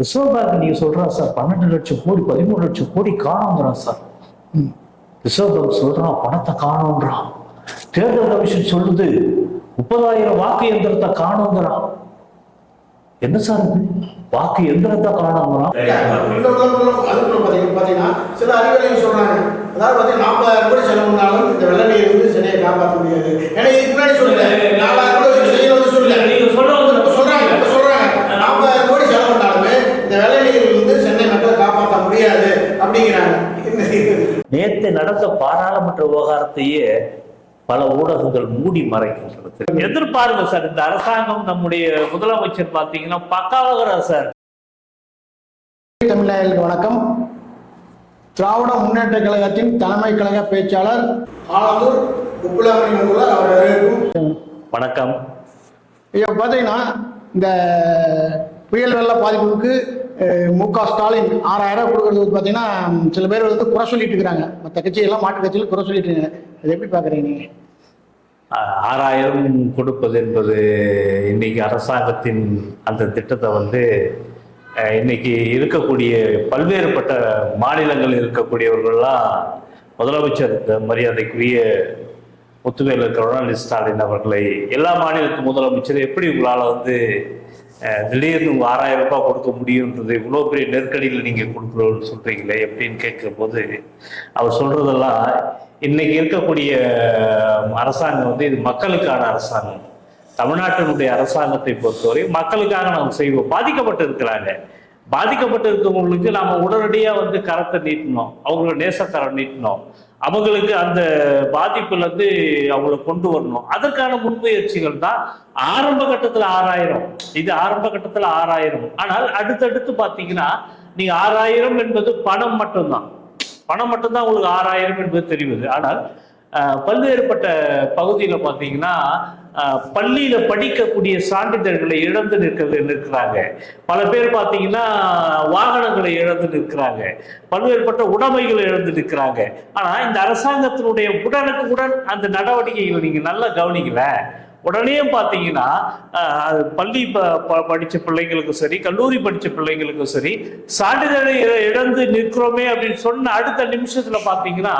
Reserve bank நீங்க சொல்றான் sir பன்னெண்டு லட்சம் கோடி பதிமூணு லட்சம் கோடி காணோங்கிறான் சார். ரிசர்வ் பேங்க் சொல்றான் பணத்தை காணோன்றான் தேர்தல் கமிஷன் சொல்லுது முப்பதாயிரம் வாக்கு எந்திரத்தை காணோங்கிறான். என்ன சார் இது? வாக்கு எந்திரத்தை காணோங்கிறான். பாத்தீங்கன்னா சில அறிவுரைகள் சொல்றாங்க. அதாவது பாத்தீங்கன்னா நாற்பதாயிரம் கோடி செலவுனாலும் இந்த வெள்ள நீர் வந்து சென்னையை காப்பாற்ற முடியாது. ஏன்னா இதுக்கு முன்னாடி சொல்லல நாலாயிரம் கோடி சொல்லல வந்து இப்ப சொல்றாங்க இப்ப சொல்றாங்க நாற்பதாயிரம் கோடி செலவுனாலுமே இந்த வெள்ள நீர் வந்து சென்னை மக்களை காப்பாற்ற முடியாது அப்படிங்கிறாங்க என்ன செய்யுது? நேத்து நடந்த பாராளுமன்ற விவகாரத்தையே பல ஊடகங்கள் மூடி மறைக்கின்றது. எதிர்பாருங்க சார் இந்த அரசாங்கம் நம்முடைய முதலமைச்சர் பாத்தீங்கன்னா பக்காவாகிறார் சார். தமிழ்நாயர்களுக்கு வணக்கம். திராவிட முன்னேற்ற கழகத்தின் தலைமை கழக பேச்சாளர் ஆலந்தூர் வணக்கம். இப்போ பார்த்தீங்கன்னா இந்த புயல் வெள்ள பாதிப்புக்கு மு க ஸ்டாலின் ஆறாயிரம் கொடுக்கறது வந்து பார்த்தீங்கன்னா சில பேர் வந்து குறை சொல்லிட்டு இருக்கிறாங்க. மற்ற கட்சியெல்லாம் மாட்டு கட்சியில் குறை சொல்லிட்டு இருக்காங்க. அதை எப்படி பார்க்குறீங்க நீங்கள் ஆறாயிரம் கொடுப்பது என்பது இன்னைக்கு அரசாங்கத்தின் அந்த திட்டத்தை வந்து இன்னைக்கு இருக்கக்கூடிய பல்வேறுபட்ட மாநிலங்களில் இருக்கக்கூடியவர்கள்லாம் முதலமைச்சர் மரியாதைக்குரிய முத்துவேலு கருணாநிதி ஸ்டாலின் அவர்களை எல்லா மாநிலத்து முதலமைச்சர் எப்படி உங்களால் வந்து திடீர்னு உங்கள் ஆறாயிரம் ரூபாய் கொடுக்க முடியுன்றது இவ்வளோ பெரிய நெருக்கடியில் நீங்கள் கொடுக்குறோன்னு சொல்கிறீங்களே எப்படின்னு கேட்கும்போது அவர் சொல்கிறதெல்லாம் இன்றைக்கி இருக்கக்கூடிய அரசாங்கம் வந்து இது மக்களுக்கான அரசாங்கம். தமிழ்நாட்டினுடைய அரசாங்கத்தை பொறுத்தவரை மக்களுக்காக நாம் செய்வோம். பாதிக்கப்பட்டு இருக்கிறாங்க. பாதிக்கப்பட்டு இருக்கவங்களுக்கு நாம் உடனடியாக வந்து கரத்தை நீட்டணும். அவங்களோட நேசக்கரம் நீட்டணும். அவங்களுக்கு அந்த பாதிப்புல இருந்து அவங்கள கொண்டு வரணும். அதற்கான முன்முயற்சிகள் தான் ஆரம்ப கட்டத்துல ஆறாயிரம். இது ஆரம்ப கட்டத்துல ஆறாயிரம். ஆனால் அடுத்தடுத்து பாத்தீங்கன்னா நீங்க ஆறாயிரம் என்பது பணம் மட்டும்தான். பணம் மட்டும்தான் உங்களுக்கு ஆறாயிரம் என்பது தெரிவது. ஆனால் பல்வேறுபட்ட பகுதியில் பார்த்தீங்கன்னா பள்ளியில் படிக்கக்கூடிய சான்றிதழ்களை இழந்து நிற்க நிற்கிறாங்க. பல பேர் பார்த்தீங்கன்னா வாகனங்களை இழந்து நிற்கிறாங்க. பல்வேறுபட்ட உடைமைகளை இழந்து நிற்கிறாங்க. ஆனால் இந்த அரசாங்கத்தினுடைய உடனுக்கு உடன் அந்த நடவடிக்கைகளை நீங்கள் நல்லா கவனிக்கல. உடனே பார்த்தீங்கன்னா பள்ளி ப ப- பிள்ளைங்களுக்கும் சரி கல்லூரி படித்த பிள்ளைங்களுக்கும் சரி சான்றிதழை இழந்து நிற்கிறோமே அப்படின்னு சொன்ன அடுத்த நிமிஷத்தில் பார்த்தீங்கன்னா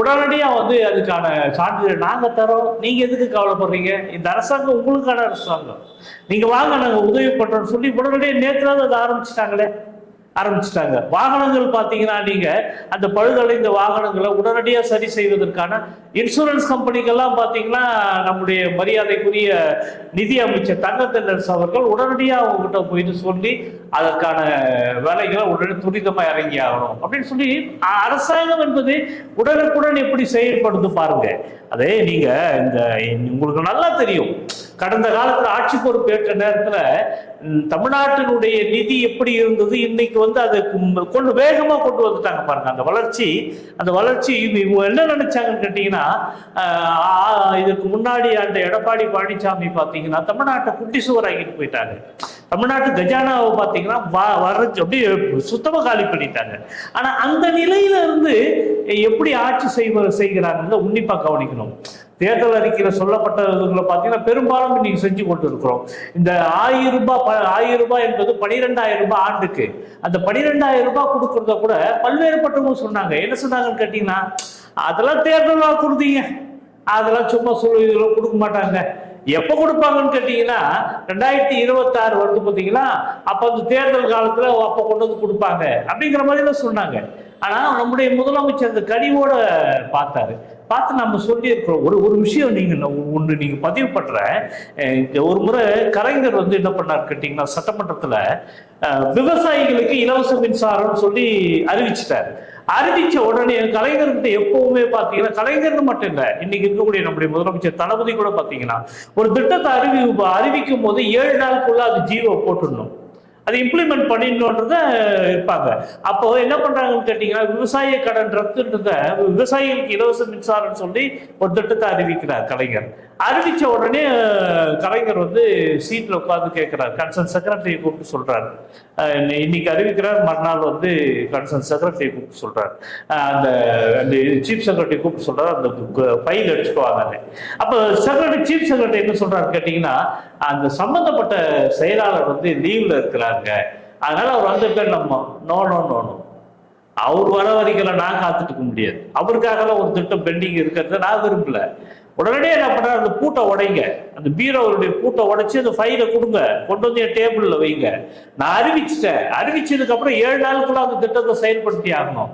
உடனடியாக வந்து அதுக்கான சான்றிதழ் நாங்கள் தரோம். நீங்கள் எதுக்கு கவலைப்படுறீங்க? இந்த அரசாங்கம் உங்களுக்கான அரசாங்கம். நீங்கள் வாங்க நாங்கள் உதவி பண்ணுறோம்னு சொல்லி உடனடியே நேற்று அதை ஆரம்பிச்சிட்டாங்களே. ஆரம்பிச்சிட்டாங்க. வாகனங்கள் பார்த்தீங்கன்னா நீங்கள் அந்த பழுதடைந்த வாகனங்களை உடனடியாக சரி செய்வதற்கான இன்சூரன்ஸ் கம்பெனிக்கெல்லாம் பார்த்தீங்கன்னா நம்முடைய மரியாதைக்குரிய நிதி அமைச்சர் தங்கத்தென்னரசு அவர்கள் உடனடியாக அவங்ககிட்ட போயிட்டு சொல்லி அதற்கான வேலைகளை உடனே துரிதமாக இறங்கி ஆகணும். அப்படின்னு சொல்லி அரசாங்கம் என்பது உடனுக்குடன் எப்படி செயல்படுது பாருங்க. அதே நீங்கள் இந்த உங்களுக்கு நல்லா தெரியும். கடந்த காலத்தில் ஆட்சி பொறுப்பேற்ற ஏற்ற நேரத்தில் தமிழ்நாட்டினுடைய நிதி எப்படி இருந்தது இன்னைக்கு வந்து அதை கொண்டு வேகமாக கொண்டு வந்துட்டாங்க பாருங்க. அந்த வளர்ச்சி அந்த வளர்ச்சி இவங்க என்ன நினைச்சாங்கன்னு கேட்டீங்கன்னா பார்த்தீங்கன்னா இதுக்கு முன்னாடி அந்த எடப்பாடி பழனிசாமி பார்த்தீங்கன்னா தமிழ்நாட்டை குட்டி சுவர் ஆகிட்டு போயிட்டாங்க. தமிழ்நாட்டு கஜானாவை பார்த்தீங்கன்னா வ- அப்படியே சுத்தமாக காலி பண்ணிட்டாங்க. ஆனால் அந்த நிலையில இருந்து எப்படி ஆட்சி செய்வ செய்கிறாங்கன்னு உன்னிப்பாக கவனிக்கணும். தேர்தல் அறிக்கையில் சொல்லப்பட்டவர்களை பார்த்தீங்கன்னா பெரும்பாலும் இன்னைக்கு செஞ்சு கொண்டு இருக்கிறோம் இந்த ஆயிரம் ரூபாய் ப- ஆயிரம் ரூபாய் என்பது பனிரெண்டாயிரம் ரூபாய் ஆண்டுக்கு. அந்த பனிரெண்டாயிரம் ரூபாய் கொடுக்கறத கூட பல்வேறுபட்டவங்க சொன்னாங்க. என்ன சொன்னாங்கன்னு கேட்டீங்கன்னா அதெல்லாம் தேர்தல் வாக்குறுதிங்க அதெல்லாம் சும்மா சொல்லி இதெல்லாம் கொடுக்க மாட்டாங்க. எப்போ கொடுப்பாங்கன்னு கேட்டீங்கன்னா ரெண்டாயிரத்தி இருபத்தாறு வருது பார்த்தீங்களா அப்போ அந்த தேர்தல் காலத்தில் அப்போ கொண்டு வந்து கொடுப்பாங்க. அப்படிங்கிற மாதிரி தான் சொன்னாங்க. ஆனால் நம்முடைய முதலமைச்சர் அந்த கனிவோட பார்த்தாரு. பார்த்து நம்ம சொல்லியிருக்கிறோம். ஒரு ஒரு விஷயம் நீங்கள் ஒன்று நீங்கள் பதிவு பண்ணுற ஒரு முறை கலைஞர் வந்து என்ன பண்ணார் கேட்டிங்கன்னா சட்டமன்றத்தில் விவசாயிகளுக்கு இலவச மின்சாரம்னு சொல்லி அறிவிச்சிட்டார். அறிவிச்ச உடனே கலைஞர்கிட்ட எப்பவுமே பார்த்தீங்கன்னா கலைஞர்னு மட்டும் இல்லை இன்னைக்கு இருக்கக்கூடிய நம்முடைய முதலமைச்சர் தளபதி கூட பார்த்தீங்கன்னா ஒரு திட்டத்தை அறிவி அறிவிக்கும் போது ஏழு நாளுக்குள்ள அது ஜீவோ போட்டுடணும். அதை இம்ப்ளிமெண்ட் பண்ணிடணுன்றத இருப்பாங்க. அப்போ என்ன பண்றாங்கன்னு கேட்டீங்கன்னா விவசாய கடன் ரத்துன்றத விவசாயிகளுக்கு இலவச மின்சாரம் சொல்லி ஒரு திட்டத்தை அறிவிக்கிறார் கலைஞர். அறிவிச்ச உடனே கலைஞர் வந்து சீட்ல உட்காந்து கேட்கிறார். கன்சர்ன் செக்ரட்டரியை கூப்பிட்டு சொல்றாரு. இன்னை- இன்னைக்கு அறிவிக்கிறார் மறுநாள் வந்து கன்சர்ன் செக்ரட்டரியை கூப்பிட்டு சொல்றாரு. அந்த அந்த சீஃப் செக்ரட்டரி கூப்பிட்டு சொல்றாரு. அந்த ஃபைல் எடுத்துக்குவாங்க அப்போ செக்ரட்டரி சீஃப் செக்ரட்டரி என்ன சொல்றாரு கேட்டீங்கன்னா அந்த சம்பந்தப்பட்ட செயலாளர் வந்து லீவ்ல இருக்கிறாங்க அதனால அவர் வந்த பேர் நம்ம நோ நோ நோ நோ. அவர் வர வரைக்கும் நான் காத்துட்டு முடியாது. அவருக்காகலாம் ஒரு திட்டம் பெண்டிங் இருக்கிறத நான் விரும்பல. உடனடியே என்ன பண்ற அந்த பூட்டை உடைங்க. அந்த பீரோவுடைய பூட்டை உடைச்சு அந்த ஃபைலை கொடுங்க. கொண்டு வந்து என் டேபிள்ல வைங்க. நான் அறிவிச்சிட்டேன். அறிவிச்சதுக்கு அப்புறம் ஏழு நாளுக்குள்ள அந்த திட்டத்தை செயல்படுத்தி ஆகணும்.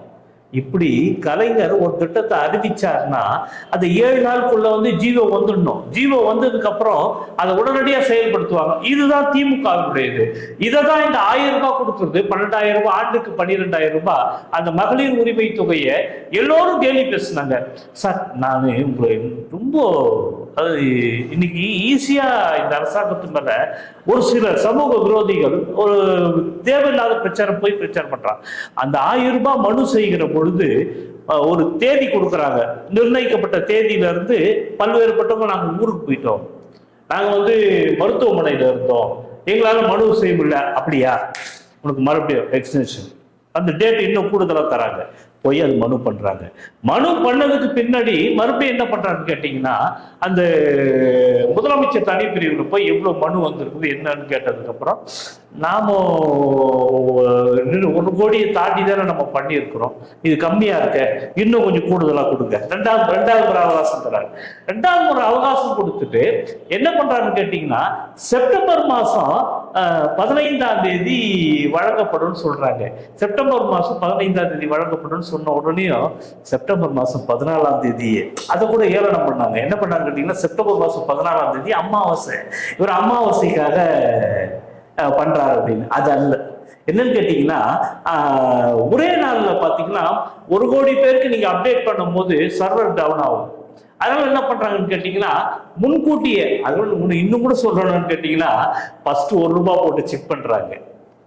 இப்படி கலைஞர் ஒரு திட்டத்தை அறிவிச்சார்னா அந்த ஏழு நாளுக்குள்ள வந்து ஜீவோ வந்துடணும். ஜீவோ வந்ததுக்கு அப்புறம் அதை உடனடியாக செயல்படுத்துவாங்க. இதுதான் திமுகவுடையது இதை தான் இந்த ஆயிரம் ரூபாய் கொடுக்குறது. பன்னெண்டாயிரம் ரூபாய் ஆண்டுக்கு பன்னிரெண்டாயிரம் ரூபாய். அந்த மகளிர் உரிமை தொகையை எல்லோரும் கேலி பேசுனாங்க. சார் நான் உங்களை ரொம்ப அது இன்னைக்கு ஈஸியாக இந்த அரசாங்கத்து மேலே ஒரு சில சமூக விரோதிகள் ஒரு தேவையில்லாத பிரச்சாரம் போய் பிரச்சாரம் பண்ணுறான் அந்த ஆயிரம் ரூபாய் மனு செய்கிற பொழுது ஒரு தேதி கொடுக்குறாங்க. நிர்ணயிக்கப்பட்ட தேதியிலேருந்து பல்வேறுபட்டவங்க நாங்கள் ஊருக்கு போயிட்டோம். நாங்கள் வந்து மருத்துவமனையில் இருந்தோம். எங்களால் மனு செய்ய முடியல. அப்படியா? உனக்கு மறுபடியும் எக்ஸ்டென்ஷன் அந்த டேட் இன்னும் கூடுதலாக தராங்க. போய் அது மனு பண்றாங்க. மனு பண்ணதுக்கு பின்னாடி மறுபடியும் என்ன பண்றாங்கன்னு கேட்டீங்கன்னா அந்த முதலமைச்சர் தனிப்பிரிவுல போய் எவ்வளவு மனு வந்திருக்குது என்னன்னு கேட்டதுக்கு அப்புறம் நாம ஒரு கோடியை தாண்டி தானே நம்ம பண்ணியிருக்கிறோம். இது கம்மியா இருக்க. இன்னும் கொஞ்சம் கூடுதலா கொடுங்க. ரெண்டாவது ரெண்டாவது முறை அவகாசம் தராங்க. ரெண்டாவது முறை அவகாசம் கொடுத்துட்டு என்ன பண்றாங்கன்னு கேட்டீங்கன்னா செப்டம்பர் மாசம் பதினைந்தாம் தேதி வழங்கப்படும் சொல்றாங்க. செப்டம்பர் மாசம் பதினைந்தாம் தேதி வழங்கப்படும் சொன்ன உடனேயும் செப்டம்பர் மாசம் பதினாலாம் தேதி அதை கூட ஏளனம் பண்ணாங்க. என்ன பண்ணாங்க கேட்டீங்கன்னா செப்டம்பர் மாசம் பதினாலாம் தேதி அமாவாசை. இவர் அமாவாசைக்காக பண்ணுறாரு பண்றாரு அப்படின்னு. அது அல்ல. என்னன்னு கேட்டீங்கன்னா ஆஹ், ஒரே நாள்ல பாத்தீங்கன்னா ஒரு கோடி பேருக்கு நீங்க அப்டேட் பண்ணும்போது சர்வர் டவுன் ஆகும். அதனால என்ன பண்றாங்கன்னு கேட்டீங்கன்னா முன்கூட்டியே அதனால இன்னும் கூட சொல்றேன்னு கேட்டீங்கன்னா ஃபர்ஸ்ட் ஒரு ரூபா போட்டு செக் பண்றாங்க.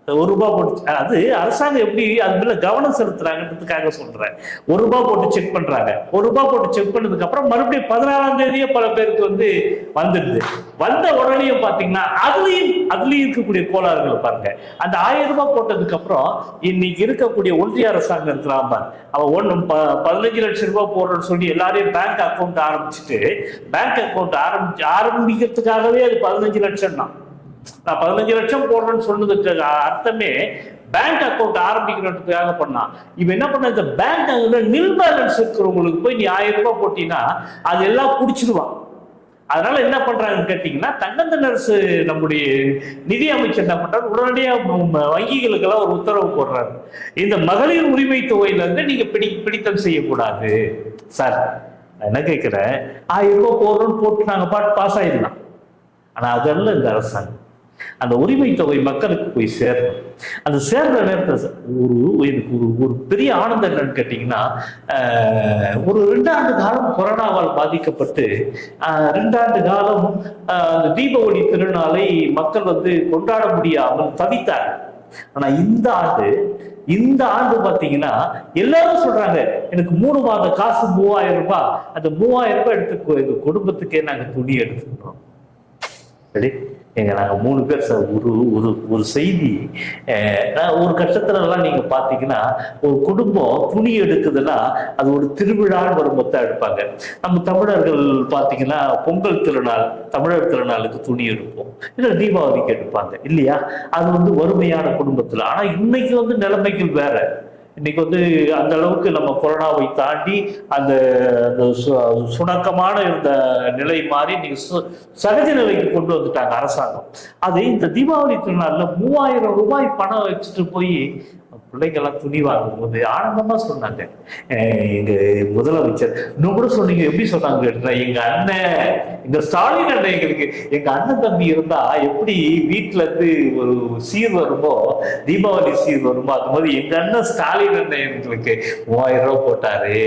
ஒரு ரூபாய் போட்டு அது அரசாங்கம் எப்படி அது மேல கவனம் செலுத்துறாங்கன்றதுக்காக சொல்றேன். ஒரு ரூபா போட்டு செக் பண்றாங்க. ஒரு ரூபாய் போட்டு செக் பண்ணதுக்கு அப்புறம் மறுபடியும் பதினாறாம் தேதியே பல பேருக்கு வந்து வந்துடுது. வந்த உடனே பாத்தீங்கன்னா அதுலயும் அதுலயும் இருக்கக்கூடிய கோளாறுகளை பாருங்க. அந்த ஆயிரம் ரூபாய் போட்டதுக்கு அப்புறம் இன்னைக்கு இருக்கக்கூடிய ஒன்றிய அரசாங்கம் இருக்கிறாம அவன் ஒண்ணு ப- பதினஞ்சு லட்சம் ரூபாய் போடுறன்னு சொல்லி எல்லாரையும் பேங்க் அக்கௌண்ட் ஆரம்பிச்சுட்டு பேங்க் அக்கௌண்ட் ஆரம்பிச்சு ஆரம்பிக்கிறதுக்காகவே அது பதினஞ்சு லட்சம் தான் நான் பதினஞ்சு லட்சம் போடுறேன்னு சொன்னதுக்கு அர்த்தமே பேங்க் அக்கௌண்ட் ஆரம்பிக்கணுன்றதுக்காக பண்ணான். இவன் என்ன பண்ண இந்த பேங்க் நில் பேலன்ஸ் இருக்கிறவங்களுக்கு போய் நீ ஆயிரம் ரூபாய் போட்டீங்கன்னா அது எல்லாம் குடிச்சிடுவான். அதனால என்ன பண்றாங்கன்னு கேட்டீங்கன்னா தங்கந்த அரசு நம்முடைய நிதி அமைச்சர் என்ன பண்றாரு? உடனடியா வங்கிகளுக்கெல்லாம் ஒரு உத்தரவு போடுறாரு. இந்த மகளிர் உரிமை தொகையில இருந்து நீங்க பிடி பிடித்தம் செய்யக்கூடாது. சார் நான் என்ன கேட்கிறேன்? ஆயிரம் ரூபாய் போடுறோம்னு போட்டு நாங்க பாட்டு பாஸ் ஆயிடலாம். ஆனா அதெல்லாம் இந்த அரசாங்கம். அந்த உரிமை தொகை மக்களுக்கு போய் சேரணும். அந்த சேர்ந்த நேரத்தில் ஒரு எனக்கு ஒரு ஒரு பெரிய ஆனந்தம் என்னன்னு கேட்டிங்கன்னா ஒரு ரெண்டாண்டு காலம் கொரோனாவால் பாதிக்கப்பட்டு ஆஹ், ரெண்டாண்டு காலம் ஆஹ், அந்த தீபாவளி திருநாளை மக்கள் வந்து கொண்டாட முடியாமல் தவித்தார்கள். ஆனா இந்த ஆண்டு இந்த ஆண்டு பாத்தீங்கன்னா எல்லாரும் சொல்றாங்க எனக்கு மூணு மாத காசு மூவாயிரம் ரூபாய் அந்த மூவாயிரம் ரூபாய் எடுத்து எங்க குடும்பத்துக்கே நாங்க துணி எடுத்துக்கிறோம். சரி எங்க நாங்கள் மூணு பேர் சார் ஒரு ஒரு ஒரு செய்தி நான் ஒரு கஷ்டத்துலலாம் நீங்கள் பார்த்தீங்கன்னா ஒரு குடும்பம் துணி எடுக்குதுன்னா அது ஒரு திருவிழான்னு ஒரு மொத்தம் எடுப்பாங்க. நம்ம தமிழர்கள் பார்த்தீங்கன்னா பொங்கல் திருநாள் தமிழர் திருநாளுக்கு துணி எடுப்போம். இல்லை தீபாவளிக்கு எடுப்பாங்க இல்லையா? அது வந்து வறுமையான குடும்பத்தில். ஆனால் இன்னைக்கு வந்து நிலைமைகள் வேற. இன்னைக்கு வந்து அந்த அளவுக்கு நம்ம கொரோனாவை தாண்டி அந்த அந்த சு- சுணக்கமான இருந்த நிலை மாறி இன்னைக்கு சு- சகஜ நிலைக்கு கொண்டு வந்துட்டாங்க அரசாங்கம். அது இந்த தீபாவளி திருநாளில் மூவாயிரம் ரூபாய் பணம் வச்சுட்டு போய் பிள்ளைங்கெல்லாம் துணி வாங்கும்போது ஆனந்தமா சொன்னாங்க. எங்க முதலமைச்சர். இன்னும் கூட சொன்னீங்க எப்படி சொன்னாங்க எங்க அண்ணன் எங்க ஸ்டாலின் அண்ணன் எங்களுக்கு எங்க அண்ணன் தம்பி இருந்தா எப்படி வீட்டுல இருந்து ஒரு சீர் வருமோ தீபாவளி சீர் வருமோ அது மாதிரி எங்க அண்ணன் ஸ்டாலின் அண்ணன் எங்களுக்கு மூவாயிரம் ரூபாய் போட்டாரு.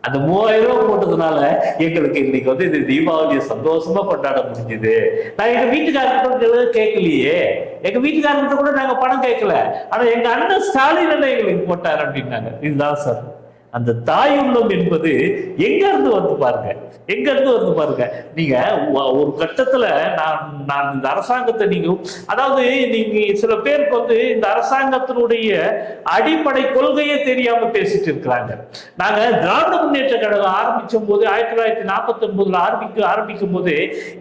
அந்த மூவாயிரம் ரூபாய் போட்டதுனால எங்களுக்கு இன்னைக்கு வந்து இந்த தீபாவளியை சந்தோஷமா கொண்டாட முடிஞ்சுது. நான் எங்க வீட்டுக்காரர்கிட்ட கேட்கலையே. எங்க வீட்டுக்காரர்கிட்ட கூட நாங்க பணம் கேட்கல. ஆனா எங்க அண்ணன் ஸ்டாலின் எங்களுக்கு போட்டார் அப்படின்னாங்க. இதுதான் சார். அந்த தாய் உள்ளம் என்பது எங்க இருந்து வந்து பாருங்க. எங்க இருந்து வந்து பாருங்க. நீங்க ஒரு கட்டத்துல நான் நான் இந்த அரசாங்கத்தை நீங்க அதாவது நீங்க சில பேருக்கு வந்து இந்த அரசாங்கத்தினுடைய அடிப்படை கொள்கையே தெரியாம பேசிட்டு இருக்கிறாங்க. நாங்க திராவிட முன்னேற்ற கழகம் ஆரம்பிச்சும் போது ஆயிரத்தி தொள்ளாயிரத்தி நாற்பத்தி ஒன்பதுல ஆரம்பிக்க ஆரம்பிக்கும் போது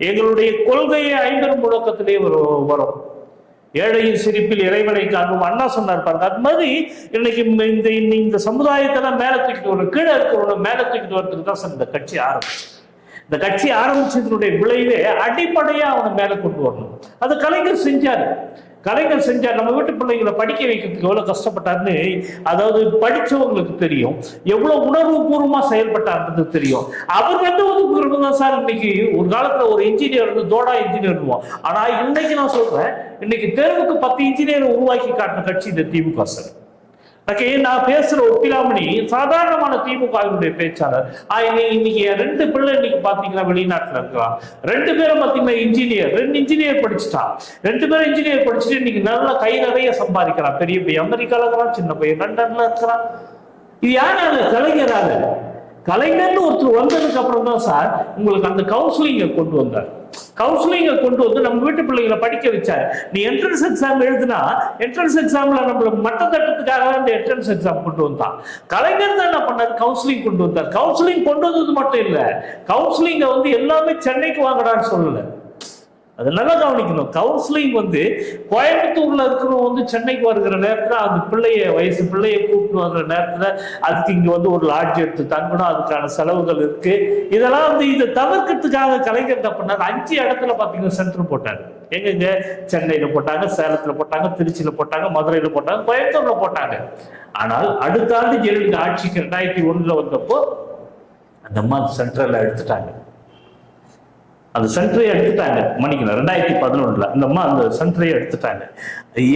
எங்களுடைய கொள்கையை ஐம்பெரும் முழக்கத்திலே வரும் வரும். ஏழையின் சிரிப்பில் இறைவனை காண்போம். அண்ணா சொன்னார் பாருங்க அது மாதிரி இன்னைக்கு இந்த இந்த- சமுதாயத்தை சமுதாயத்தெல்லாம் மேலே தூக்கிட்டு வரணும். கீழே இருக்கிறவங்க மேலே தூக்கிட்டு வரதுக்கு தான் சார் இந்த கட்சி ஆரம்பிச்சு. இந்த கட்சி ஆரம்பிச்சதனுடைய விளைவே அடிப்படையாக அவனை மேலே கொண்டு வரணும். அது கலைஞர் செஞ்சாரு. கலைஞர் செஞ்சார் நம்ம வீட்டு பிள்ளைங்களை படிக்க வைக்கிறதுக்கு எவ்வளோ கஷ்டப்பட்டாருன்னு அதாவது படிச்சவங்களுக்கு தெரியும். எவ்வளோ உணர்வு பூர்வமாக செயல்பட்டாருன்றது தெரியும். அவர் வந்து ஒதுக்குறது தான் சார்? இன்னைக்கு ஒரு காலத்தில் ஒரு இன்ஜினியர் வந்து தோடா இன்ஜினியர் ஆனால் இன்னைக்கு நான் சொல்கிறேன் இன்னைக்கு தேர்வுக்கு பத்து இன்ஜினியர் உருவாக்கி காட்டின கட்சி இந்த திமுக சார். நான் பேசுற ஒப்பிலாமணி சாதாரணமான திமுகவினுடைய பேச்சாளர். இன்னைக்கு ரெண்டு பிள்ளை இன்னைக்கு பாத்தீங்கன்னா வெளிநாட்டுல இருக்கலாம் ரெண்டு பேரும் பாத்தீங்கன்னா இன்ஜினியர் ரெண்டு இன்ஜினியர் படிச்சுட்டான் ரெண்டு பேரும் இன்ஜினியர் படிச்சுட்டு இன்னைக்கு நல்ல கை நிறைய சம்பாதிக்கிறான். பெரிய பையன். அமெரிக்கால இருக்கிறான் சின்ன பையன். லண்டன்ல இருக்கிறான். இது யாரால கலைஞரால கலைஞர்னு ஒருத்தர் வந்ததுக்கு அப்புறம் தான் சார் உங்களுக்கு அந்த கவுன்சிலிங்கை கொண்டு வந்தார். கவுன்சிலிங்கை கொண்டு வந்து நம்ம வீட்டு பிள்ளைங்களை படிக்க வச்சார். நீ என்ட்ரன்ஸ் எக்ஸாம் எழுதுனா என்ட்ரன்ஸ் எக்ஸாம்ல நம்மள மட்ட தட்டத்துக்காக தான் இந்த என்ட்ரன்ஸ் எக்ஸாம் கொண்டு வந்தான். கலைஞர் தான் என்ன பண்ணார்? கவுன்சிலிங் கொண்டு வந்தார். கவுன்சிலிங் கொண்டு வந்தது மட்டும் இல்லை கவுன்சிலிங்கை வந்து எல்லாமே சென்னைக்கு வாங்கடான்னு சொல்லலை. அது நல்லா கவனிக்கணும். கவுன்சிலிங் வந்து கோயம்புத்தூர்ல இருக்கிறவங்க வந்து சென்னைக்கு வருகிற நேரத்துல அந்த பிள்ளைய வயசு பிள்ளைய கூப்பிட்டு வர்ற நேரத்துல அதுக்கு இங்க வந்து ஒரு லாட்ஜ் எடுத்து தங்கணும். அதுக்கான செலவுகள் இருக்கு. இதெல்லாம் வந்து இதை தவிர்க்கிறதுக்காக கலைஞர் என்ன பண்ணார்? அஞ்சு இடத்துல பாத்தீங்கன்னா சென்டர் போட்டாரு. எங்கெங்க? சென்னையில போட்டாங்க சேலத்துல போட்டாங்க திருச்சியில போட்டாங்க மதுரையில போட்டாங்க கோயம்புத்தூர்ல போட்டாங்க. ஆனால் அடுத்த ஆண்டு ஜெயலலிதா ஆட்சிக்கு ரெண்டாயிரத்தி ஒண்ணுல வந்தப்போ அந்த மாதிரி சென்ட்ரல்ல எடுத்துட்டாங்க. அந்த சென்டரை எடுத்துட்டாங்க. மன்னிக்கணும் ரெண்டாயிரத்தி பதினொன்றுல. அந்த அம்மா அந்த சென்டரை எடுத்துட்டாங்க.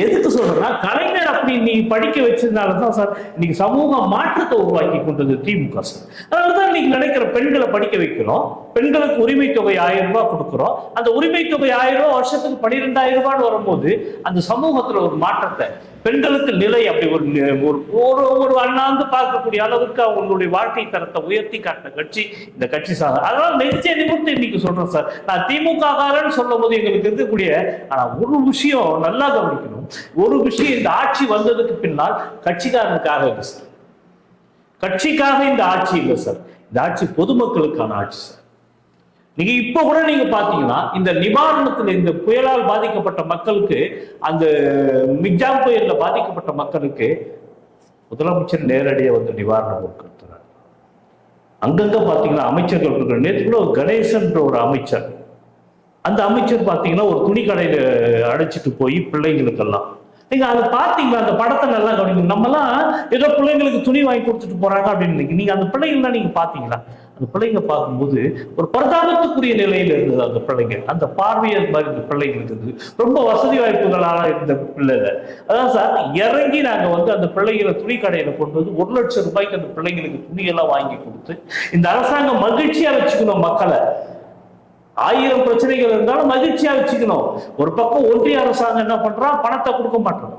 எதுக்கு சொல்றேன்னா கலைஞர் அப்படி நீ படிக்க வச்சதுனால தான் சார் இன்னைக்கு சமூக மாற்றத்தை உருவாக்கி கொண்டது திமுக சார். அதனாலதான் இன்னைக்கு நினைக்கிற பெண்களை படிக்க வைக்கிறோம். பெண்களுக்கு உரிமை தொகை ஆயிரம் ரூபாய் கொடுக்குறோம். அந்த உரிமை தொகை ஆயிரம் ரூபாய் வருஷத்துக்கு பன்னிரெண்டாயிரம் ரூபான்னு வரும்போது அந்த சமூகத்துல ஒரு மாற்றத்தை பெண்களுக்கு நிலை அப்படி ஒரு ஒரு ஒரு ஒரு அண்ணாந்து பார்க்கக்கூடிய அளவுக்கு அவங்களுடைய வாழ்க்கை தரத்தை உயர்த்தி காட்டின கட்சி இந்த கட்சி சார். அதனால நெஞ்சை நிமிர்ந்து இன்னைக்கு சொல்றேன் சார். நான் திமுக காரன்னு சொல்லும் போது எங்களுக்கு இருக்கக்கூடிய ஆனா ஒரு விஷயம் நல்லா கவனிக்கணும். ஒரு விஷயம் இந்த ஆட்சி வந்ததுக்கு பின்னால் கட்சிக்காரனுக்காக இல்லை சார். கட்சிக்காக இந்த ஆட்சி இல்லை சார். இந்த ஆட்சி பொதுமக்களுக்கான ஆட்சி சார். நீங்க இப்ப கூட நீங்க பாத்தீங்கன்னா இந்த நிவாரணத்துல இந்த புயலால் பாதிக்கப்பட்ட மக்களுக்கு அந்த மிக்ஜாம் புயல்ல பாதிக்கப்பட்ட மக்களுக்கு முதலமைச்சர் நேரடியாக வந்து நிவாரணம் கொடுக்கிறார் அங்கங்க பாத்தீங்கன்னா அமைச்சர்கள் இருக்கிற நேற்று கூட ஒரு கணேசன்ற ஒரு அமைச்சர். அந்த அமைச்சர் பாத்தீங்கன்னா ஒரு துணி கடையில அடைச்சிட்டு போய் பிள்ளைங்களுக்கெல்லாம். நீங்க அதை பாத்தீங்களா? அந்த படத்தை நல்லா கவனிங்க. நம்மலாம் ஏதோ பிள்ளைங்களுக்கு துணி வாங்கி கொடுத்துட்டு போறாங்க அப்படின்னு நீங்க அந்த பிள்ளைங்களாம் நீங்க பாத்தீங்களா? அந்த பிள்ளைங்க பார்க்கும்போது ஒரு பரிதாபத்துக்குரிய நிலையில் இருந்தது அந்த பிள்ளைங்க. அந்த பார்வையர் மாதிரி இந்த பிள்ளைங்க இருந்தது. ரொம்ப வசதி வாய்ப்புகளால இருந்த பிள்ளைங்க. அதான் சார் இறங்கி நாங்கள் வந்து அந்த பிள்ளைங்களை துணி கடையில கொண்டு வந்து ஒரு லட்சம் ரூபாய்க்கு அந்த பிள்ளைங்களுக்கு துணியெல்லாம் வாங்கி கொடுத்து இந்த அரசாங்கம் மகிழ்ச்சியா வச்சுக்கணும் மக்களை. ஆயிரம் பிரச்சனைகள் இருந்தாலும் மகிழ்ச்சியா வச்சுக்கணும். ஒரு பக்கம் ஒன்றிய அரசாங்கம் என்ன பண்றான் பணத்தை கொடுக்க மாட்டோம்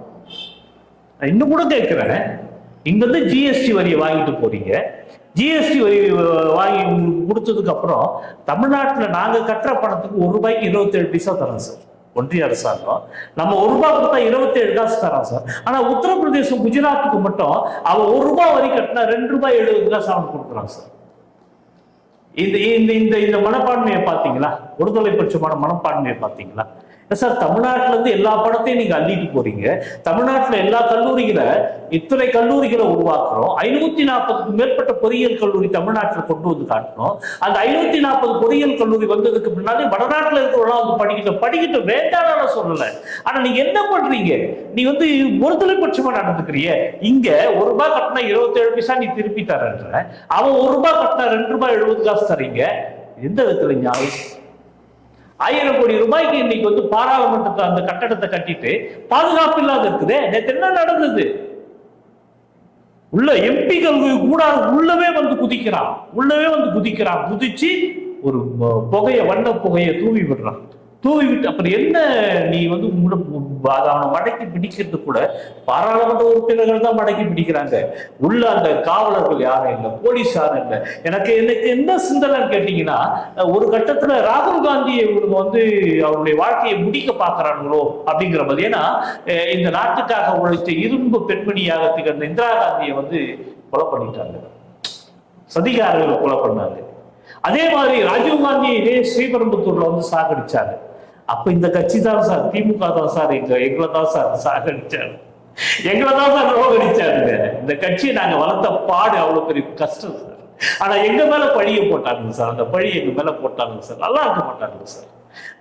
நான் இன்னும் கூட கேட்கிறேன். இங்கிருந்து ஜிஎஸ்டி வரியை வாங்கிட்டு போறீங்க. ஜிஎஸ்டி வரி வாங்கி உங்களுக்கு கொடுத்ததுக்கு அப்புறம் தமிழ்நாட்டில் நாங்கள் கட்டுற பணத்துக்கு ஒரு ரூபாய்க்கு இருபத்தேழு பைசா தரோம் சார். ஒன்றிய அரசாங்கம். நம்ம ஒரு ரூபாய் கொடுத்தா இருபத்தேழு காசு தரோம் சார். ஆனால் உத்தரப்பிரதேசம் குஜராத்துக்கு மட்டும் அவன் ஒரு ரூபாய் வரி கட்டினா ரெண்டு ரூபாய் எழுபது காசு அவன் கொடுக்குறான் சார். இந்த இந்த இந்த இந்த மனப்பான்மையை பார்த்தீங்களா? ஒருதலை பட்சமான மனப்பான்மையை பார்த்தீங்களா? சார் தமிழ்நாட்டில இருந்து எல்லா படத்தையும் நீங்க அள்ளிட்டு போறீங்க. தமிழ்நாட்டில் எல்லா கல்லூரிகளை இத்தனை கல்லூரிகளை உருவாக்குறோம். ஐநூத்தி நாற்பதுக்கு மேற்பட்ட பொறியியல் கல்லூரி தமிழ்நாட்டில் கொண்டு வந்து காட்டணும் அந்த ஐநூத்தி நாற்பது பொறியியல் கல்லூரி வந்ததுக்கு முன்னாடி வடநாட்டில் இருக்கிறவங்களாம் வந்து படிக்கட்டும். படிக்கட்டும் வேண்டாம் சொல்லல. ஆனா நீங்க என்ன பண்றீங்க? நீ வந்து ஒருதலை பட்சமா நடந்துக்கிறிய. இங்க ஒரு ரூபாய் கட்டினா இருபத்தேழு பைசா நீ திருப்பி தரன்ற. அவன் ஒரு ரூபாய் கட்டினா ரெண்டு ரூபாய் எழுபது காசு தரீங்க. எந்த விதத்துல நியாயம்? ஆயிரம் கோடி ரூபாய்க்கு இன்னைக்கு வந்து பாராளுமன்றத்தை அந்த கட்டடத்தை கட்டிட்டு பாதுகாப்பு இல்லாத இருக்குதே. நேற்று என்ன நடந்தது? உள்ள எம்பிகள் கூட உள்ளவே வந்து குதிக்கிறான். உள்ளவே வந்து குதிக்கிறான். குதிச்சு ஒரு புகையை புகைய வண்ண புகையை தூவி விடுறான். தூவி விட்டு அப்புறம் என்ன நீ வந்து உங்கள- அதை அவனை மடக்கி பிடிக்கிறது கூட பாராளுமன்ற உறுப்பினர்கள் தான் மடக்கி பிடிக்கிறாங்க. உள்ள அந்த காவலர்கள் யாரும் இல்லை போலீஸ் யாரும் இல்லை. எனக்கு எனக்கு என்ன சிந்தனைன்னு கேட்டீங்கன்னா ஒரு கட்டத்துல ராகுல் காந்தி இவங்க வந்து அவருடைய வாழ்க்கையை முடிக்க பார்க்கறாங்களோ அப்படிங்கிற மாதிரி. ஏன்னா அஹ், இந்த நாட்டுக்காக உழைத்த இரும்பு பெண்மணியாக திகழ்ந்த இந்திரா காந்தியை வந்து கொலை பண்ணிட்டாங்க. சதிகாரர்கள் கொலை பண்ணாங்க. அதே மாதிரி ராஜீவ் காந்தியை இதே ஸ்ரீபெரும்புத்தூர்ல வந்து சாகடிச்சாங்க. அப்ப இந்த கட்சி தான் சார் திமுக தான் சார் எங்க எங்களை தான் சார் சாகடிச்சாரு எங்களை தான் சார் ரோகடிச்சாருங்க இந்த கட்சியை நாங்க வளர்த்த பாடு அவ்வளவு பெரிய கஷ்டம் சார். ஆனா எங்க மேல பழிய போட்டாங்க சார். அந்த பழி எங்க மேல போட்டாங்க சார். நல்லா இருக்க மாட்டாங்க சார்.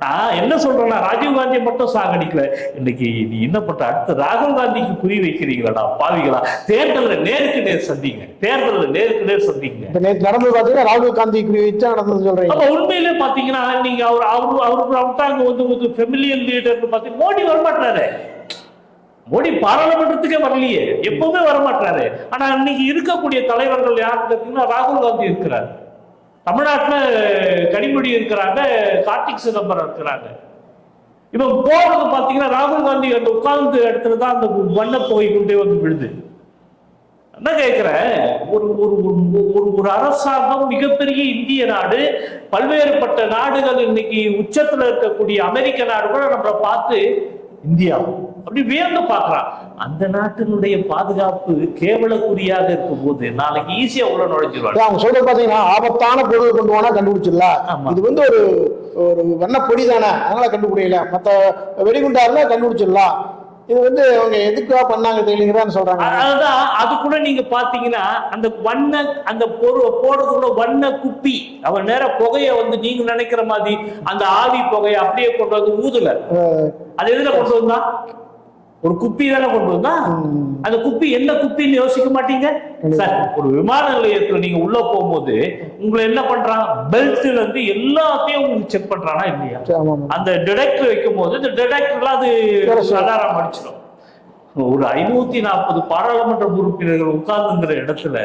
நான் என்ன சொல்றேன்னா ராஜீவ் காந்தியை மட்டும் சாகடிக்கல இன்னைக்கு நீ என்ன பண்ற? அடுத்து ராகுல் காந்திக்கு குறி வைக்கிறீங்களாடா பாவிகளா. தேர்தலில் நேருக்கு நேர் சந்திங்க. தேர்தலில் நேருக்கு நேர் சந்திங்க. நேற்று நடந்தது பாத்தீங்கன்னா ராகுல் காந்தி குறி வச்சு நடந்தது சொல்றீங்க. அப்ப உண்மையிலே பாத்தீங்கன்னா நீங்க அவர் அவரு அவருக்கு அவர்தாங்க வந்து ஒரு ஃபெமிலியன் லீடர்னு பாத்தீங்க மோடி வரமாட்டாரு. மோடி பாராளுமன்றத்துக்கே வரலையே. எப்பவுமே வரமாட்டாரு. ஆனா இன்னைக்கு இருக்கக்கூடிய தலைவர்கள் யாருன்னு பார்த்தீங்கன்னா ராகுல் காந்தி இருக்கிறார். தமிழ்நாட்டில் கனிமொழி இருக்கிறாங்க கார்த்திக் சிதம்பரம் இருக்கிறாங்க. இவன் போறது பார்த்தீங்கன்னா ராகுல் காந்தி அந்த உட்கார்ந்து இடத்துல தான் அந்த வண்ண புகை கொண்டே வந்து விழுது. என்ன கேட்கிறேன் ஒரு ஒரு ஒரு- ஒரு அரசாங்கம் மிகப்பெரிய இந்திய நாடு பல்வேறுபட்ட நாடுகள் இன்னைக்கு உச்சத்தில் இருக்கக்கூடிய அமெரிக்க நாடு கூட நம்மளை பார்த்து இந்தியா அப்படி வியந்து பார்க்கறான் அந்த நாட்டினுடைய பாதுகாப்பு கேவலக்குறியாக இருக்கும் போது நாளைக்கு ஈஸியா உள்ள நுழைஞ்சிருவாங்க அவங்க சொல்றது பாத்தீங்கன்னா ஆபத்தான பொருள் கொண்டு போனா கண்டுபிடிச்சிடலாம். இது வந்து ஒரு ஒரு வண்ண பொடி தானே. அதனால கண்டுபிடிக்கல. மத்த வெடிகுண்டா இருந்தா கண்டுபிடிச்சிடலாம். இது வந்து அவங்க எதுக்காக பண்ணாங்க தெரியலங்கிறான்னு சொல்றாங்க. அதான் அது கூட நீங்க பாத்தீங்கன்னா அந்த வண்ண அந்த பொருள் போடுறதுக்குள்ள வண்ண குப்பி அவன் நேர புகைய வந்து நீங்க நினைக்கிற மாதிரி அந்த ஆவி புகைய அப்படியே கொண்டு வந்து ஊதுல. அது எதுல கொண்டு வந்தா? ஒரு குப்பி தானே கொண்டு வந்தா? அந்த குப்பி என்ன குப்பின்னு யோசிக்க மாட்டீங்க? சார் ஒரு விமான நிலையத்துல நீங்க உள்ள போகும்போது உங்களை என்ன பண்றான் பெல்ட்ல இருந்து எல்லாத்தையும் உங்களுக்கு செக் பண்றானா இல்லையா? அந்த டிடெக்டர் வைக்கும் போது இந்த டிடெக்டர்ல அது. அலாரம் அடிச்சிடும். ஒரு ஐநூத்தி நாற்பது பாராளுமன்ற உறுப்பினர்கள் உட்கார்ந்துங்கிற இடத்துல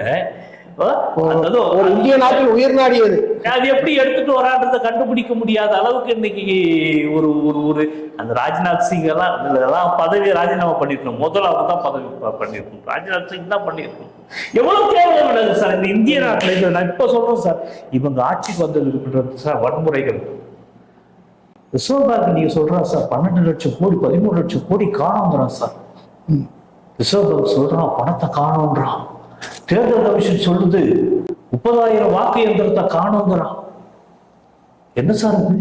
ஒரு இந்திய நாட்டின் உயிர் நாடி அது. அது எப்படி எடுத்துட்டு வரான்றதை கண்டுபிடிக்க முடியாத அளவுக்கு இன்னைக்கு ஒரு ஒரு ஒரு அந்த ராஜ்நாத் சிங் எல்லாம் இதெல்லாம் பதவியை ராஜினாமா பண்ணிருக்கணும் முதல்ல அவங்க தான் பதவி பண்ணிருக்கணும் ராஜ்நாத் சிங் தான் பண்ணிருக்கணும் எவ்வளவு கேவலம் நடக்குது சார் இந்த இந்திய நாட்டுல? நான் இப்ப சொல்றேன் சார். இவங்க ஆட்சிக்கு வந்தது இருக்கின்றது சார் வன்முறைகள். ரிசர்வ் பேங்க் நீங்க சொல்றா சார் பன்னெண்டு லட்சம் கோடி பதிமூணு லட்சம் கோடி காணோங்கிறான் சார். ரிசர்வ் பேங்க் சொல்றான் பணத்தை காணோன்றான் தேர்தல் கமிஷன் சொல்லுது முப்பதாயிரம் வாக்கு எந்திரத்தை காணுங்கிறான் என்ன சார் இது?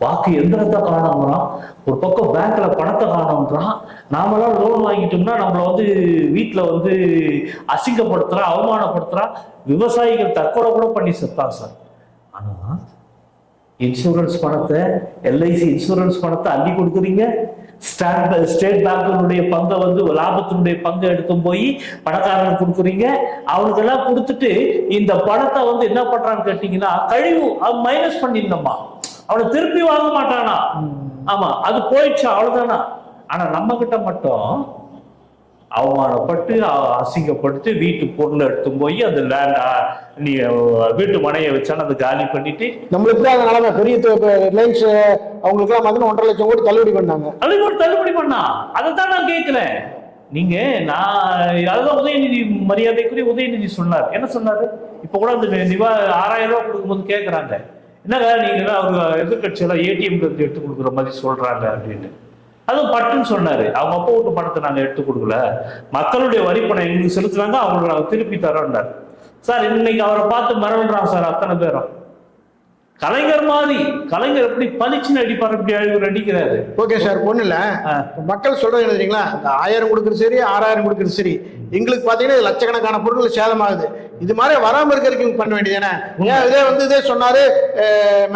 வாக்கு எந்திரத்தை காணோங்கிறான் ஒரு பக்கம் பேங்க்ல பணத்தை காணோங்கிறான் நாமெல்லாம் லோன் வாங்கிட்டோம்னா நம்மள வந்து வீட்டில் வந்து அசிங்கப்படுத்துறான் அவமானப்படுத்துறான் விவசாயிகள் தற்கொலை கூட பண்ணி செத்தான் சார். ஆனா இன்சூரன்ஸ் பணத்தை எல்ஐசி இன்சூரன்ஸ் பணத்தை அள்ளி கொடுக்குறீங்க. ஸ்டாட் பேங்கினுடைய பங்கை வந்து லாபத்தினுடைய பங்கை எடுத்து போய் பணக்காரனுக்கு கொடுக்குறீங்க. அவனுக்கெல்லாம் கொடுத்துட்டு இந்த பணத்தை வந்து என்ன பண்றான்னு கேட்டீங்கன்னா கழிவு அவன் மைனஸ் பண்ணிடணுமா? அவனை திருப்பி வாங்க மாட்டானா? ஆமா அது போயிடுச்சு அவ்வளவுதானா? ஆனா நம்ம கிட்ட மட்டும் அவமானப்பட்டு அசிங்கப்படுத்தி வீட்டு பொருளை எடுத்து போய் அந்த லேண்ட் நீ வீட்டு மனையை வச்சான அதை காலி பண்ணிட்டு நம்மளுக்கு தான் அந்த நிலைமை பெரிய ரிலையன்ஸ் அவங்களுக்கு எல்லாம் பார்த்தீங்கன்னா ஒன்றரை லட்சம் கோடி தள்ளுபடி பண்ணாங்க. ஒரு தள்ளுபடி பண்ணா. அதைத்தான் நான் கேட்கிறேன். நீங்க நான் அதுதான் உதயநிதி மரியாதைக்குரிய உதயநிதி சொன்னார். என்ன சொன்னாரு? இப்ப கூட அந்த நிவா ஆறாயிரம் ரூபாய் கொடுக்கும்போது கேட்கறாங்க என்னங்க நீங்க அவங்க எதிர்கட்சியெல்லாம் ஏடிஎம் எடுத்து கொடுக்குற மாதிரி சொல்றாங்க அப்படின்னு. அதுவும் பட்டுன்னு சொன்னாரு. அவங்க அப்பா வீட்டு பணத்தை நாங்க எடுத்து கொடுக்கல. மக்களுடைய வரி பணம் எங்களுக்கு செலுத்துனாங்க அவங்களுக்கு நாங்க திருப்பி தரோம்னாரு. சார் இன்னைக்கு அவரை பார்த்து மிரள்றான் சார் அத்தனை பேரும். கலைஞர் மாதிரி கலைஞர் எப்படி பளிச்சுன்னு அடிப்பார் இப்படி அழகு அடிக்கிறாரு ஓகே சார் ஒண்ணு இல்ல. மக்கள் சொல்றது என்ன தெரியுங்களா ஆயிரம் கொடுக்குறது சரி ஆறாயிரம் கொடுக்குறது சரி. எங்களுக்கு பாத்தீங்கன்னா லட்சக்கணக்கான பொருட்கள் சேதமாகுது. இது மாதிரி வராம இருக்கிறதுக்கு பண்ண வேண்டியதானே ஏன் இதே வந்து இதே சொன்னாரு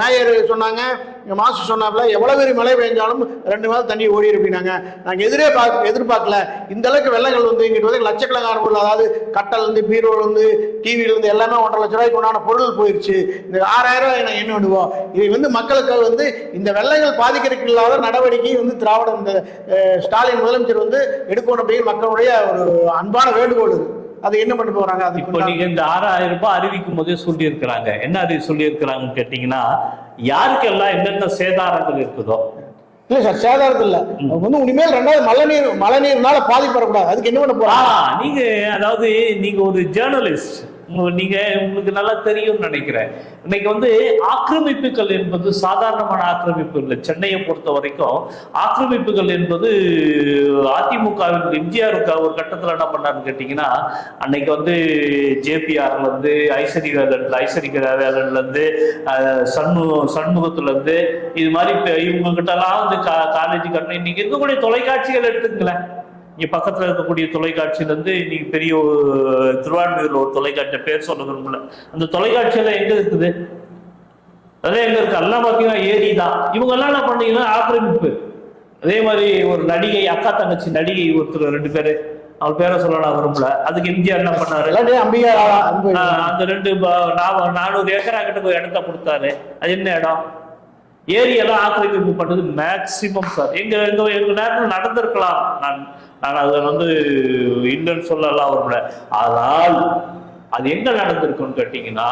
மேயர் சொன்னாங்க இங்க மாசு சொன்னாப்ல எவ்வளோ பெரிய மழை பெஞ்சாலும் ரெண்டு நாள் தண்ணி ஓடி இருப்பினாங்க. நாங்கள் எதிரே பார்க்க எதிர்பார்க்கல. இந்த அளவுக்கு வெள்ளங்கள் வந்து இங்கிட்டு வந்து லட்சக்கணக்கான பொருள் அதாவது கட்டலேருந்து பீரோலேருந்து பீரோல இருந்து எல்லாமே ஒன்றரை லட்ச ரூபாய்க்கு உண்டான பொருள் போயிடுச்சு இந்த ஆறாயிரம் ரூபாய் நான் என்ன விடுவோம்? இதை வந்து மக்களுக்கு வந்து இந்த வெள்ளங்கள் பாதிக்கிறதுக்கு இல்லாத நடவடிக்கை வந்து திராவிட இந்த ஸ்டாலின் முதலமைச்சர் வந்து எடுக்கணும் அப்படின்னு மக்களுடைய ஒரு அன்பான வேண்டுகோள் இது. அது என்ன பண்ண போறாங்க? இப்போ அதுக்கு நீங்க இந்த ஆறாயிரம் ரூபாய் அறிவிக்கும் போதே சொல்லி இருக்கிறாங்க என்ன அறி சொல்லி இருக்கிறாங்கன்னு கேட்டீங்கன்னா யாருக்கெல்லாம் என்னென்ன சேதாரங்கள் இருக்குதோ? இல்ல சார் சேதாரத்தில் இல்ல. வந்து இனிமேல் ரெண்டாவது மழை நீர் மழை நீர்னால பாதிப்பு வரக்கூடாது அதுக்கு என்ன பண்ண போறாங்க? நீங்க அதாவது நீங்க ஒரு ஜேர்னலிஸ்ட் நீங்க உங்களுக்கு நல்லா தெரியும்னு நினைக்கிறேன். இன்னைக்கு வந்து ஆக்கிரமிப்புகள் என்பது சாதாரணமான ஆக்கிரமிப்பு இல்லை. சென்னையை பொறுத்த வரைக்கும் ஆக்கிரமிப்புகள் என்பது அதிமுகவின் எம்ஜிஆருக்கு ஒரு கட்டத்தில் என்ன பண்ணாருன்னு கேட்டிங்கன்னா அன்னைக்கு வந்து ஜேபிஆர்லேருந்து ஐஸ்வரி வேலன்ல ஐஸ்வரி வேலன்லேருந்து சண்முக இது மாதிரி இப்போ இவங்க கிட்டலாம் வந்து கா காலேஜ் கட்டணம். இன்னைக்கு இருக்கக்கூடிய தொலைக்காட்சிகள் எடுத்துங்களேன் இங்க பக்கத்துல இருக்கக்கூடிய தொலைக்காட்சியில இருந்து இன்னைக்கு பெரிய ஒரு திருவான்மையூர்ல ஒரு தொலைக்காட்சி பேர் சொல்ல விரும்பல அந்த தொலைக்காட்சியில எங்க இருக்குது? அதே எங்க இருக்கு? எல்லாம் பாத்தீங்கன்னா ஏரி தான். இவங்க எல்லாம் என்ன பண்ணீங்கன்னா ஆக்கிரமிப்பு. அதே மாதிரி ஒரு நடிகை அக்கா தங்கச்சி நடிகை ஒருத்தர் ரெண்டு பேரு. அவர் பேரை சொல்ல நான் விரும்பல அதுக்கு எம்ஜிஆர் என்ன பண்ணாரு? அந்த ரெண்டு நானூறு ஏக்கரா கிட்ட போய் இடத்த கொடுத்தாரு. அது என்ன இடம்? ஏரியெல்லாம் ஆக்கிரமிப்பு பண்ணது மேக்சிமம் சார் எங்க எங்க எங்க நேரத்தில் நடந்திருக்கலாம். நான் நான் அதை வந்து இல்லைன்னு சொல்லலாம் அவரோட ஆனால் அது எங்க நடந்திருக்குன்னு கேட்டீங்கன்னா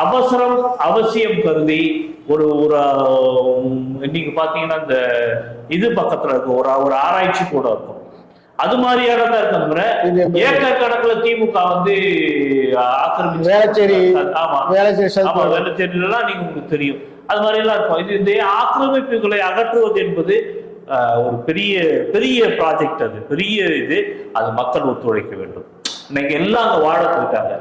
அவசரம் அவசியம் கருதி ஒரு ஒரு நீங்க பாத்தீங்கன்னா இந்த இது பக்கத்துல இருக்கும் ஒரு ஒரு ஆராய்ச்சி கூட இருக்கும். அது மாதிரியான தான் இருக்கிற ஏக்கர் கணக்குல திமுக வந்து ஆக்கிரமிச்சு வேளச்சேரி ஆமா. வேளச்சேரி ஆமா வேளச்சேரிலாம் நீங்க உங்களுக்கு தெரியும். அது மாதிரி எல்லாம் இருக்கும். இது இந்த ஆக்கிரமிப்புகளை அகற்றுவது என்பது ஒரு பெரிய பெரிய ப்ராஜெக்ட் அது பெரிய இது. அது மக்கள் ஒத்துழைக்க வேண்டும். இன்னைக்கு எல்லாம் அங்க வாழ போயிட்டாங்க.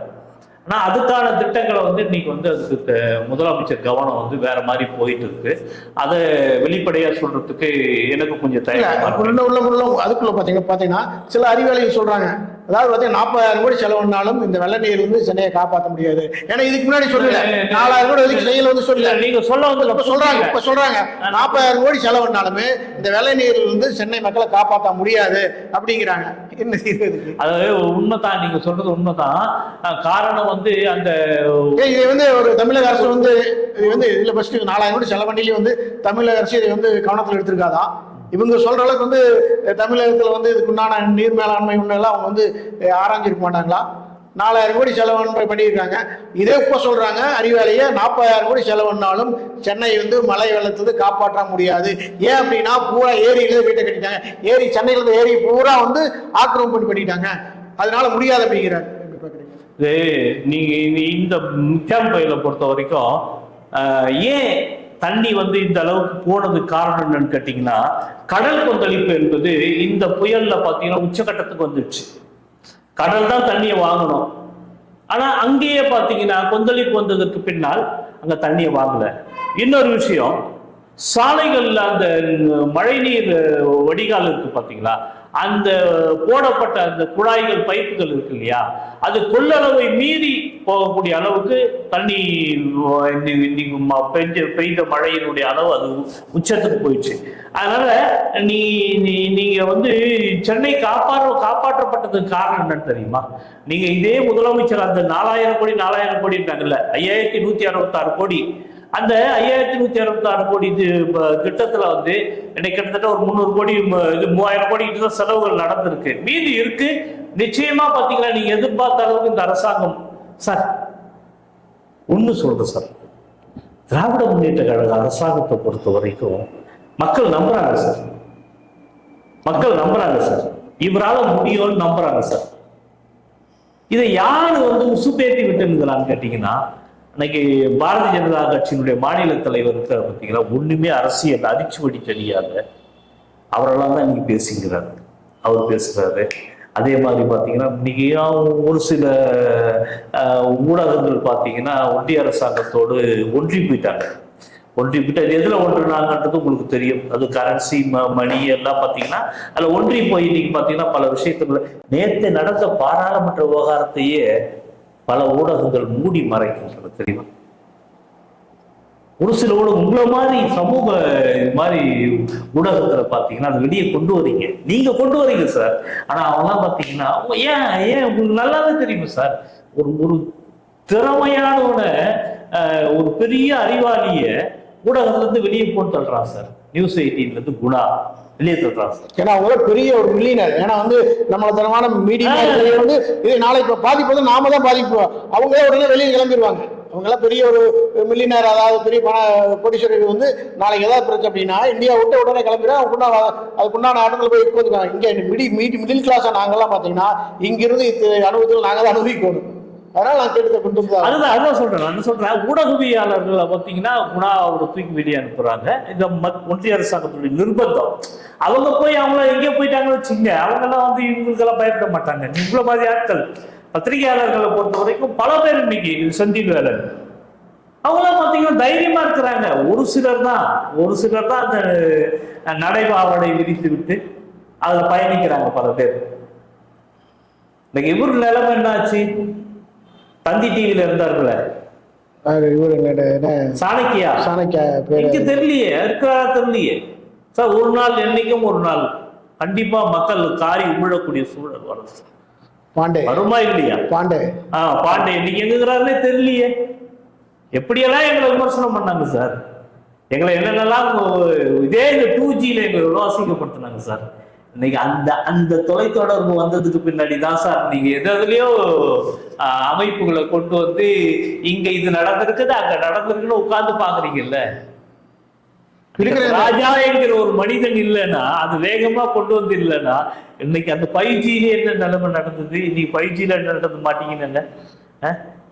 ஆனா அதுக்கான திட்டங்களை வந்து இன்னைக்கு வந்து அதுக்கு முதலமைச்சர் கவனம் வந்து வேற மாதிரி போயிட்டு இருக்கு அதை வெளிப்படையா சொல்றதுக்கு எனக்கு கொஞ்சம் இருக்கு. உள்ள உள்ள உள்ள அதுக்குள்ள பாத்தீங்க பாத்தீங்கன்னா சில அறிவாளிகள் சொல்றாங்க அதாவது பாத்தீங்கன்னா நாற்பதாயிரம் கோடி செலவுனாலும் இந்த வெள்ள நீர் வந்து சென்னையை காப்பாற்ற முடியாது. ஏன்னா இதுக்கு முன்னாடி சொல்லல. நாலாயிரம் கோடி ஒதுக்கி செய்யல வந்து சொல்லல. நீங்க சொல்ல வந்து இப்ப சொல்றாங்க இப்ப சொல்றாங்க. நாற்பதாயிரம் கோடி செலவுனாலுமே இந்த வெள்ள நீர் வந்து சென்னை மக்களை காப்பாற்ற முடியாது அப்படிங்கிறாங்க. என்ன செய்யறது அதாவது உண்மைதான் நீங்க சொல்றது உண்மைதான். காரணம் வந்து அந்த இதை வந்து ஒரு தமிழக அரசு வந்து இது வந்து இதுல ஃபர்ஸ்ட் நாலாயிரம் கோடி செலவண்டிலையும் வந்து தமிழக அரசு இதை வந்து கவனத்தில் எடுத்திருக்காதான். இவங்க சொல்ற அளவுக்கு வந்து தமிழகத்தில் தமிழகத்துல வந்து இதுக்குண்டான நீர் மேலாண்மை ஒன்றெல்லாம் அவங்க வந்து அஹ், ஆராய்ஞ்சிருக்க மாட்டாங்களா? நாலாயிரம் கோடி செலவு பண்ணியிருக்காங்க. இதே இப்போ சொல்கிறாங்க அறிவாலையே நாற்பதாயிரம் கோடி செலவுனாலும் சென்னை வந்து மழை வெள்ளத்துக்கு காப்பாற்ற முடியாது. ஏன் அப்படின்னா பூரா ஏரியிலேருந்து வீட்டை கட்டிட்டாங்க. ஏரி சென்னையிலேருந்து ஏரி பூரா வந்து ஆக்கிரமிப்பு பண்ணிட்டாங்க. அதனால முடியாது அப்படிங்கிறாங்க இது நீங்க இந்த- இந்த மிச்சாம் பொறுத்த வரைக்கும் ஏன் தண்ணி வந்து இந்த அளவுக்கு போனதுக்கு காரணம் என்னன்னு கேட்டீங்கன்னா கடல் கொந்தளிப்பு என்பது இந்த புயல்ல பார்த்தீங்கன்னா உச்சகட்டத்துக்கு வந்துடுச்சு. கடல் தான் தண்ணியை வாங்கணும். ஆனா அங்கேயே பார்த்தீங்கன்னா கொந்தளிப்பு வந்ததுக்கு பின்னால் அங்க தண்ணியை வாங்கல. இன்னொரு விஷயம் சாலைகள்ல அந்த மழைநீர் வடிகால் இருக்கு பாத்தீங்களா? அந்த போடப்பட்ட அந்த குழாய்கள் பைப்புகள் இருக்கு இல்லையா? அது கொள்ளளவை மீறி போகக்கூடிய அளவுக்கு தண்ணி இன்னைக்கு பெஞ்ச பெய்த மழையினுடைய அளவு அது உச்சத்துக்கு போயிடுச்சு. அதனால நீ நீ நீங்க வந்து சென்னை காப்பாற்ற காப்பாற்றப்பட்டதுக்கு காரணம் என்னன்னு தெரியுமா? நீங்க இதே முதலமைச்சர் அந்த நாலாயிரம் கோடி நாலாயிரம் கோடிட்டாங்கல்ல ஐயாயிரத்தி நூத்தி அறுபத்தாறு கோடி. அந்த ஐயாயிரத்தி நூத்தி அறுபத்தாறு கோடி இது திட்டத்துல வந்து இன்னைக்கு கிட்டத்தட்ட ஒரு முந்நூறு கோடி இது மூவாயிரம் கோடி கிட்ட தான் செலவுகள் நடந்திருக்கு. மீதி இருக்கு. நிச்சயமா பாத்தீங்கன்னா நீங்க எதிர்பார்த்த அளவுக்கு இந்த அரசாங்கம் சார் ஒண்ணு சொல்றேன் சார். திராவிட முன்னேற்ற கழக அரசாங்கத்தை பொறுத்த வரைக்கும் மக்கள் நம்புறாங்க சார். மக்கள் நம்புறாங்க சார். இவரால முடியும்னு நம்புறாங்க சார். இதை யாரு வந்து உசுப்பேற்றி விட்டுங்கிறான்னு கேட்டீங்கன்னா இன்னைக்கு பாரதிய ஜனதா கட்சியினுடைய மாநில தலைவர் இருக்கார் பார்த்தீங்களா? ஒண்ணுமே அரசியல் அடிச்சுவடி தெரியாத அவரெல்லாம் தான் இன்னைக்கு பேசுகிறார் அவர் பேசுறாரு. அதே மாதிரி பார்த்தீங்கன்னா இன்னைக்கு ஒரு சில ஊடகங்கள் பார்த்தீங்கன்னா ஒன்றிய அரசாங்கத்தோடு ஒன்றி போயிட்டாங்க. ஒன்றி போயிட்டு அது எதுல ஒன்றுனாங்கன்றது உங்களுக்கு தெரியும். அது கரன்சி ம மணி எல்லாம் பார்த்தீங்கன்னா அதில் ஒன்றி போய் இன்னைக்கு பார்த்தீங்கன்னா பல விஷயத்துல நேற்று நடந்த பாராளுமன்ற விவகாரத்தையே பல ஊடகங்கள் மூடி மறைக்கின்றன தெரியுமா? ஒரு சில ஊடகம் உங்களை மாதிரி சமூக இது மாதிரி ஊடகத்துல பாத்தீங்கன்னா அது வெளியே கொண்டு வரீங்க நீங்க கொண்டு வரீங்க சார் ஆனா அவங்கலாம் பாத்தீங்கன்னா அவங்க ஏன் ஏன் உங்களுக்கு நல்லாவே தெரியுமா சார் ஒரு ஒரு திறமையானவனை ஒரு பெரிய அறிவாளிய ஊடகத்துல இருந்து வெளியே போட்டு தள்ளுறான் சார் நியூஸ் எயிட்டீன்ல இருந்து குணா வெளியே சார் ஏன்னா அவங்க பெரிய ஒரு மில்லியனர் ஏன்னா வந்து நம்மள தரமான மீடியா வந்து இது நாளைக்கு வந்து நாம தான் பாதிப்போம். அவங்களே உடனே வெளியே கிளம்பிடுவாங்க அவங்களாம் பெரிய ஒரு மில்லியனர் அதாவது பெரிய பண கோடீஸ்வரர் வந்து நாளைக்கு ஏதாவது பிரச்சனை அப்படின்னா இந்தியா விட்டு உடனே கிளம்பிடும் அதுக்குண்டான அதுக்குண்டான இடத்துல போய் உட்காந்துக்காங்க இங்க மிடி மீடி மிடில் கிளாஸா நாங்கெல்லாம் பாத்தீங்கன்னா இங்கிருந்து அனுபவத்தில் நாங்க தான் அனுபவிக்கணும். அதனால நான் கேட்டதை கொண்டு வந்தா அதுதான் அதான் சொல்றேன். நான் சொல்றேன்? ஊடகவியாளர்களை பார்த்தீங்கன்னா குணா அவரை தூக்கி வெளியே அனுப்புறாங்க. இந்த மத்- ஒன்றிய அரசாங்கத்துடைய நிர்பந்தம். அவங்க போய் அவங்கள எங்கே போயிட்டாங்கன்னு வச்சுங்க அவங்கெல்லாம் வந்து இவங்களுக்கெல்லாம் பயப்பட மாட்டாங்க. இவ்வளவு மாதிரி ஆட்கள் பத்திரிகையாளர்களை பொறுத்த வரைக்கும் பல பேர் இன்னைக்கு சந்தீப் வேலன். அவங்களாம் பார்த்தீங்கன்னா தைரியமா இருக்கிறாங்க. ஒரு சிலர் தான் ஒரு சிலர் தான் அந்த நடைபாவடை விரித்து விட்டு அதில் பயணிக்கிறாங்க பல பேர். இன்னைக்கு இவர் நிலைமை என்னாச்சு? தந்தி டிவியில இருந்தார்களே இவர் என்ன? சாணக்கியா? சாணக்கிய இங்க தெரியலையே இருக்கிறாரா தெரியலையே. சார் ஒரு நாள் என்னைக்கும் ஒரு நாள். கண்டிப்பா மக்கள் காரி உமிழக்கூடிய சூழல் வரும் பாண்டே. வருமா இல்லையா? பாண்டே. ஆ பாண்டே இன்னைக்கு எங்குகிறாருன்னே தெரியலையே. எப்படியெல்லாம் எங்களை விமர்சனம் பண்ணாங்க சார்? எங்களை என்னென்னலாம் இதே இந்த டூ ஜியில் எங்களை எவ்வளோ அசிங்கப்படுத்தினாங்க சார். இன்னைக்கு அந்த அந்த தொலைத்தொடர்பு வந்ததுக்கு பின்னாடி தான் சார் நீங்க எது எதுலயோ அமைப்புகளை கொண்டு வந்து இங்க இது நடந்திருக்குது அங்க நடந்திருக்குன்னு உட்கார்ந்து பாக்குறீங்கல்ல ராஜா என்கிற ஒரு மனிதன் இல்லைன்னா அது வேகமா கொண்டு வந்து இல்லைன்னா இன்னைக்கு அந்த ஜில என்ன நிலைமை நடந்தது? இன்னைக்கு ஜில என்ன நடந்து மாட்டீங்கன்னு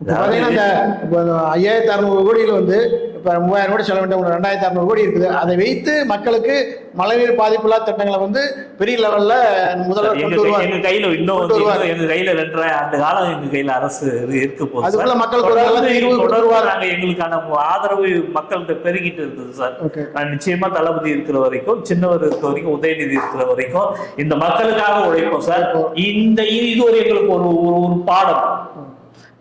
பார்த்தீங்கன்னா இந்த ஐயாயிரத்தி அறநூறு கோடியில் வந்து இப்போ மூவாயிரம் கோடி செலவு வேண்டிய ரெண்டாயிரத்தி அறநூறு கோடி இருக்குது. அதை வைத்து மக்களுக்கு மழைநீர் பாதிப்பில்லா திட்டங்களை வந்து பெரிய லெவல்ல முதல்வர் கொண்டு வருவார். எங்க கையில இன்னும் எங்க கையில ரெண்டரை ஆண்டு காலம் எங்க கையில அரசு இரு- இருக்க போகுது அதுக்குள்ள. மக்களுக்கு ஒரு நல்ல தொடர்ந்து தீர்வு வருவார். நாங்க எங்களுக்கான ஆதரவு மக்கள்கிட்ட பெருகிட்டு இருந்தது சார். நான் நிச்சயமா தளபதி இருக்கிற வரைக்கும் சின்னவர் இருக்கிற வரைக்கும் உதயநிதி இருக்கிற வரைக்கும் இந்த மக்களுக்காக உழைப்போம் சார். இந்த இது ஒரு எங்களுக்கு ஒரு ஒரு பாடம்.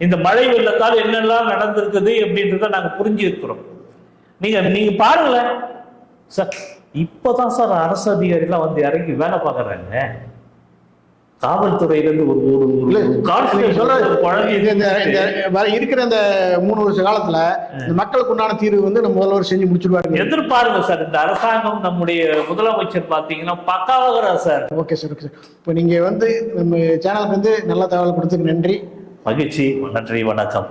இந்த மழை வெள்ளத்தால் என்னெல்லாம் நடந்திருக்குது அப்படின்றத நாங்க புரிஞ்சு இருக்கிறோம் நீங்க நீங்க பாருங்களேன். சார் இப்பதான் சார் அரசு அதிகாரிலாம் வந்து இறங்கி வேலை பார்க்கறாங்க. காவல்துறையில இருந்து ஒரு ஒரு இருக்கிற இந்த மூணு வருஷ காலத்துல இந்த மக்களுக்கு உண்டான தீர்வு வந்து நம்ம முதல்வர் செஞ்சு முடிச்சிருவாரு. எதிர்பாருங்க சார் இந்த அரசாங்கம் நம்முடைய முதலமைச்சர் பாத்தீங்கன்னா பக்காவாகிறார் sir. Okay sir okay sir. இப்போ நீங்க வந்து நம்ம சேனலுக்கு வந்து நல்ல தகவல் நன்றி. மகிழ்ச்சி நன்றி வணக்கம்.